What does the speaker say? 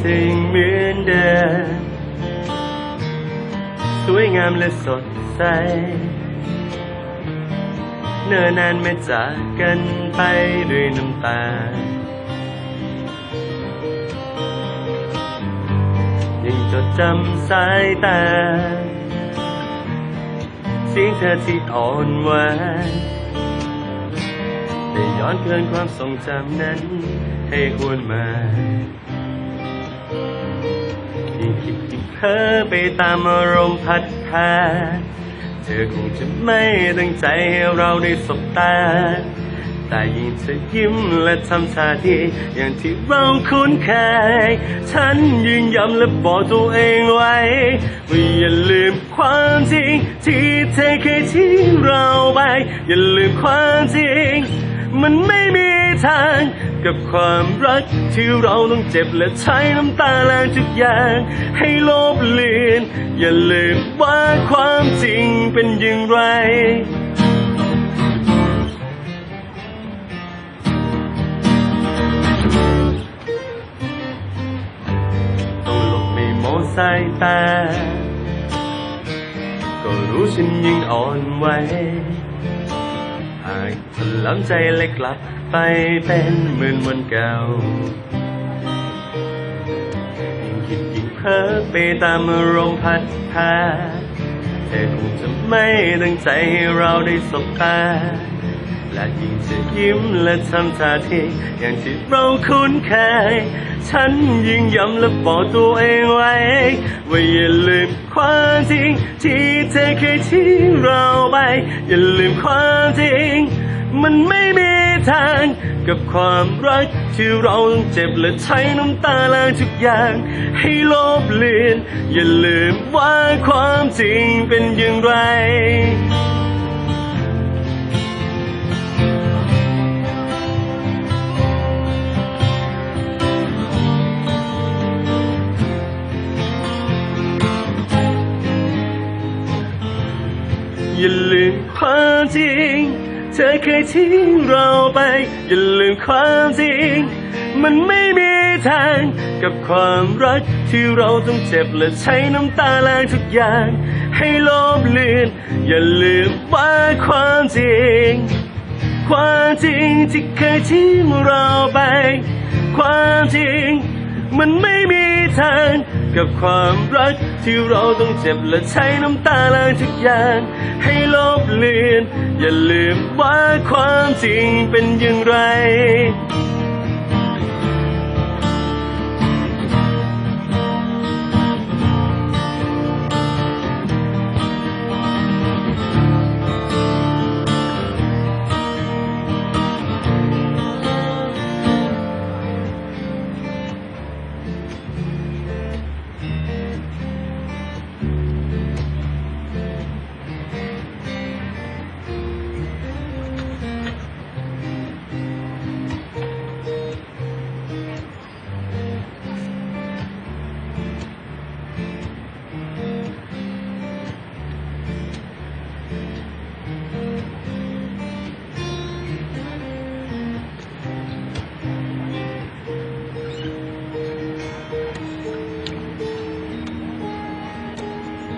เธอยังเหมือนเดิมสวยงามและสดใส เนิ่นนานไม่จากกันไปด้วยน้ำตา ยังจดจำสายตา เสียงเธอที่อ่อนหวานได้ย้อนเคืนความทรงจำนั้นให้หวนมา ยิ่งคิดยิ่งเพ้อไปตามอารมณ์พัดพาเธอคงจะไม่ตั้งใจให้เราได้สบตา แต่ยิ่งเธอยิ้มและทำท่าทีอย่างที่เราคุ้นเคย ฉันยืนย้ำและบอกตัวเองไว้ว่าอย่าลืมความจริง ที่เธอเคยทิ้งเราไป อย่าลืมความจริง มันไม่มีทาง กับความรัก ที่เราต้องเจ็บและใช้น้ำตาล้างทุกอย่าง ให้ลบเลือน อย่าลืมว่าความจริงเป็นอย่างไรต้องหลบไม่มองสายตา ก็รู้ฉันยังอ่อนไหวากพลังใจเลยกลับไปเป็นเหมือนวันเก่ายิ่งคิดยิ่งเพ้อไปตามอารมณ์พัดพาเธอคงจะไม่ตั้งใจให้เราได้สบตา และยิ่งจะยิ้มและทำท่าทีอย่างที่เราคุ้นเคย ฉันยิ่งย้ำและบอกตัวเองไว้ว่าอย่าลืมความจริงที่เธอเคยทิ้งเราไป อย่าลืมความจริง มันไม่มีทางกับความรักที่เราต้องเจ็บและใช้น้ำตาล้างทุกอย่าง ให้ลบเลือนอย่าลืมว่าความจริงเป็นอย่างไร อย่าลืมความจริง เธอเคยทิ้งเราไป อย่าลืมความจริง มันไม่มีทางกับความรักที่เราต้องเจ็บและใช้น้ำตาล้างทุกอย่าง ให้ลบเลือน อย่าลืมว่าความจริง ความจริงที่เคยทิ้งเราไป ความจริง มันไม่มีทาง กับความรัก ที่เราต้องเจ็บและใช้น้ำตาล้างทุกอย่างให้ลบเลือน อย่าลืมว่าความจริงเป็นอย่างไร